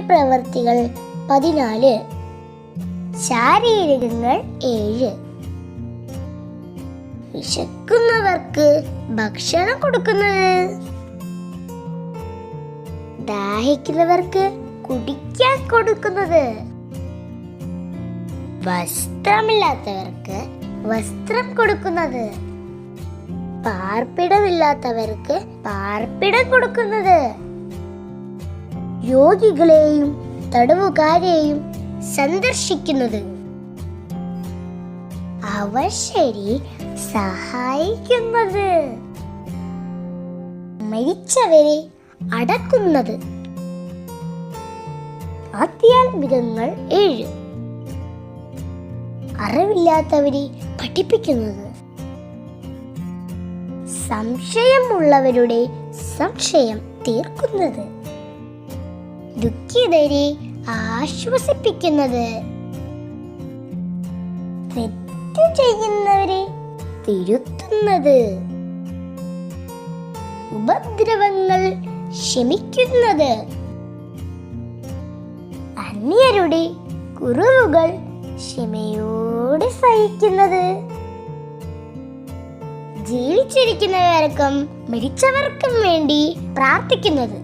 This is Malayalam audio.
പ്രവർത്തികൾ പതിനാല്. ശാരീരികങ്ങൾ ഏഴ്. വിശക്കുന്നവർക്ക് ഭക്ഷണം കൊടുക്കുന്നത്. ദാഹിക്കുന്നവർക്ക് കുടിക്കാൻ കൊടുക്കുന്നത്. വസ്ത്രമില്ലാത്തവർക്ക് വസ്ത്രം കൊടുക്കുന്നത്. പാർപ്പിടമില്ലാത്തവർക്ക് പാർപ്പിടം കൊടുക്കുന്നത്. രോഗികളെയും തടവുകാരെയും സന്ദർശിക്കുന്നത്. അവശരി സഹായിക്കുന്നത്. മരിച്ചവരെ അടക്കുന്നത്. ആധ്യാത്മികങ്ങൾ ഏഴ്. അറിവില്ലാത്തവരെ പഠിപ്പിക്കുന്നത്. സംശയമുള്ളവരുടെ സംശയം തീർക്കുന്നത്. ദുഃഖിതരെ ആശ്വസിപ്പിക്കുന്നത്. തെറ്റ് ചെയ്യുന്നവരെ തിരുത്തുന്നത്. ഉപദ്രവങ്ങൾ ക്ഷമിക്കുന്നത് അന്യരുടെ കുറവുകൾ ക്ഷമയോടെ സഹിക്കുന്നത്. ജീവിച്ചിരിക്കുന്നവർക്കും മരിച്ചവർക്കും വേണ്ടി പ്രാർത്ഥിക്കുന്നത്.